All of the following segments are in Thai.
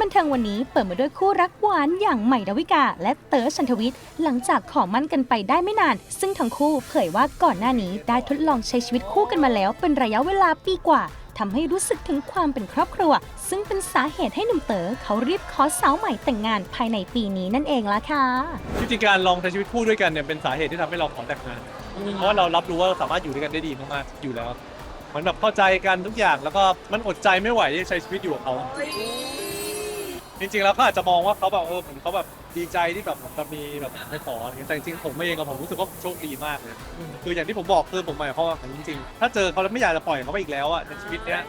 บันเทิงวันนี้เปิดมาด้วยคู่รักหวานอย่างใหม่ดาวิกา และเต๋อชันทวิทย์หลังจากขอมั่นกันไปได้ไม่นาน ซึ่งทั้งคู่เผยว่าก่อนหน้านี้ได้ทดลองใช้ชีวิตคู่กันมาแล้ว เป็นระยะเวลาปีกว่าทำให้รู้สึกถึงความเป็นครอบครัว ซึ่งเป็นสาเหตุให้หนุ่มเต๋อเขารีบขอสาวใหม่แต่งงานภายในปีนี้นั่นเองละค่ะจริงๆการลองใช้ชีวิตคู่ด้วยกันเนี่ยเป็นสาเหตุที่ทำให้เราขอแต่งงาน เพราะว่าเรารับรู้ว่าเราสามารถอยู่ด้วยกันได้ดีมากๆอยู่แล้ว มันแบบเข้าใจกันทุกอย่างแล้วก็มันอดใจไม่ไหวที่จะใช้ชีวิตอยู่กับเขา จริงๆแล้วเขาอาจจะมองว่าเขาแบบเออเหมือนเขาแบบดีใจที่แบบจะมีแบบไม่ขออะไรเงี้ยแต่จริงๆผมเองกับผมรู้สึกว่าผมโชคดีมากเลยคืออย่างที่ผมบอกคือผมหมายความว่าจริงๆถ้าเจอเขาแล้วไม่อยากจะปล่อยเขาไปอีกแล้วอะในชีวิตเนี้ย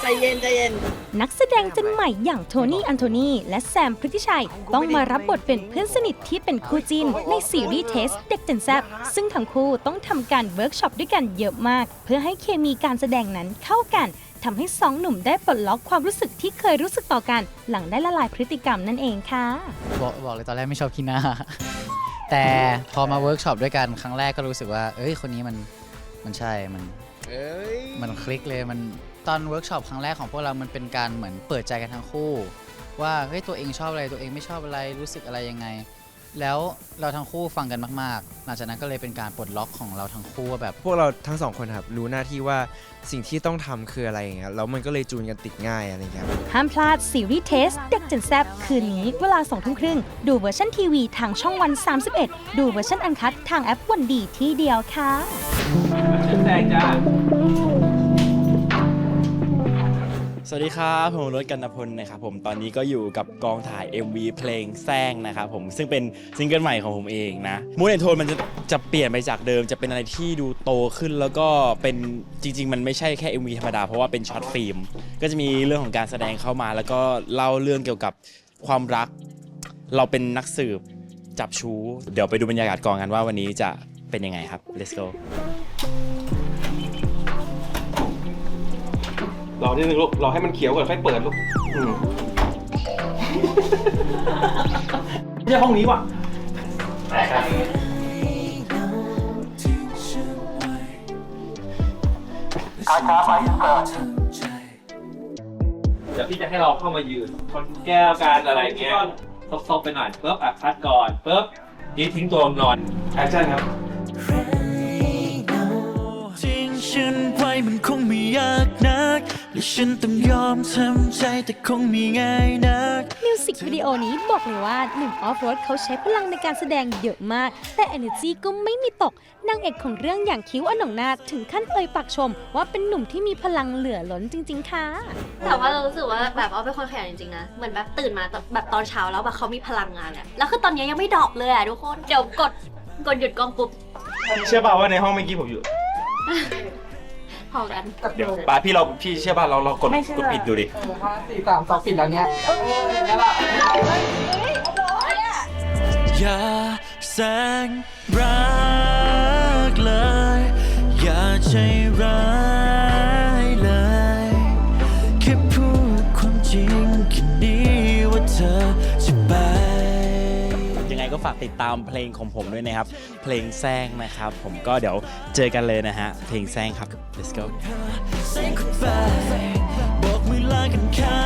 ใจเย็นใจเย็น นักแสดงเจนใหม่อย่างโทนี่ อันโทนีและแซมพฤติชัย ต้องมารับบทเป็นเพื่อนสนิทที่เป็นคู่จิ้น ในซีรีส์เทสเด็กเจนแซบซึ่งทั้งคู่ต้องทำการเวิร์กช็อปด้วยกันเยอะมาก เพื่อให้เคมีการแสดงนั้นเข้ากันทำให้สองหนุ่มได้ปลดล็อกความรู้สึกที่เคยรู้สึกต่อกัน หลังได้ละลายพฤติกรรมนั่นเองค่ะบอกบอกเลยตอนแรกไม่ชอบขี้หน้า แต่พอมาเวิร์กช็อปด้วยกันครั้งแรกก็รู้สึกว่า เอ้ยคนนี้มันมันใช่มันมันคลิกเลยมันตอนเวิร์กช็อปครั้งแรกของพวกเรา มันเป็นการเหมือนเปิดใจกันทั้งคู่ ว่าเฮ้ยตัวเองชอบอะไรตัวเองไม่ชอบอะไรรู้สึกอะไรยังไง แล้วเราทั้งคู่ฟังกันมากๆ หลังจากนั้นก็เลยเป็นการปลดล็อกของเราทั้งคู่ว่าแบบ พวกเราทั้งสองคนครับรู้หน้าที่ว่าสิ่งที่ต้องทำคืออะไรอย่างเงี้ยแล้วมันก็เลยจูนกันติดง่ายอะไรอย่างเงี้ยครับ ห้ามพลาดซีรีส์เทสเด็กเจนแซบคืนนี้เวลา2ทุ่มครึ่ง ดูเวอร์ชันทีวีทางช่องวัน 31 ดูเวอร์ชันอันคัดทางแอปวันดีที่เดียวค่ะ สวัสดีครับผมรถกันพลนะครับผมตอนนี้ก็อยู่กับกองถ่าย MV เพลงแซงนะครับผมซึ่งเป็นซิงเกิลใหม่ของผมเองนะมูดแอนโทนมันจะจะเปลี่ยนไปจากเดิม จะเป็นอะไรที่ดูโตขึ้นแล้วก็เป็นจริง ๆ มันไม่ใช่แค่ MV ธรรมดา เพราะว่าเป็นช็อตฟิล์มก็จะมีเรื่องของการแสดงเข้ามา แล้วก็เล่าเรื่องเกี่ยวกับความรัก เราเป็นนักสืบจับชู้ เดี๋ยวไปดูบรรยากาศกองกันว่าวันนี้จะเป็นยังไงครับ let's go รอนิดนึงลูกรอให้มันเขียวก่อนค่อยเปิดลูกอืม ไม่ใช่ห้องนี้ว่ะเดี๋ยวพี่จะให้เราเข้ามายืนคนแก้วการอะไรเงี้ยซบๆไปหน่อยปุ๊บอะคัดก่อนปุ๊บนี่ทิ้งตัวลงนอนแอคชั่นครับ ทิ้งฉันไว้มันคงไม่ยากนัก และฉันต้องยอมทำใจแต่คงไม่ง่ายนัก มิวสิกวิดีโอนี้บอกเลยว่าหนุ่มออฟโรดเขาใช้พลังในการแสดงเยอะมาก แต่ energy ก็ไม่มีตก นางเอกของเรื่องอย่างคิ้วอนงนาถถึงขั้นเอ่ยปากชม ว่าเป็นหนุ่มที่มีพลังเหลือล้นจริง ๆ ค่ะ แต่ว่าเรารู้สึกว่าแบบเอาเป็นคนขยันจริงๆนะ เหมือนแบบตื่นมาแบบตอนเช้าแล้วแบบเขามีพลังงานอะแล้วคือตอนนี้ยังไม่ดรอปเลยอะทุกคน เดี๋ยวกดกดหยุดกล้องปุ๊บ เชื่อป่าว่าในห้องเมื่อกี้ผมอยู่ พอกัน เดี๋ยวป้าพี่เราพี่เชื่อป่ะเราเรากดกดปิดดูดิอย่าแสงรักเลย อย่าใจร้ายากติดตามเพลงของผมด้วยนะครับ เพลงแซงนะครับ ผมก็เดี๋ยวเจอกันเลยนะฮะ เพลงแซงครับ let's go บอกมือลากันค่นี้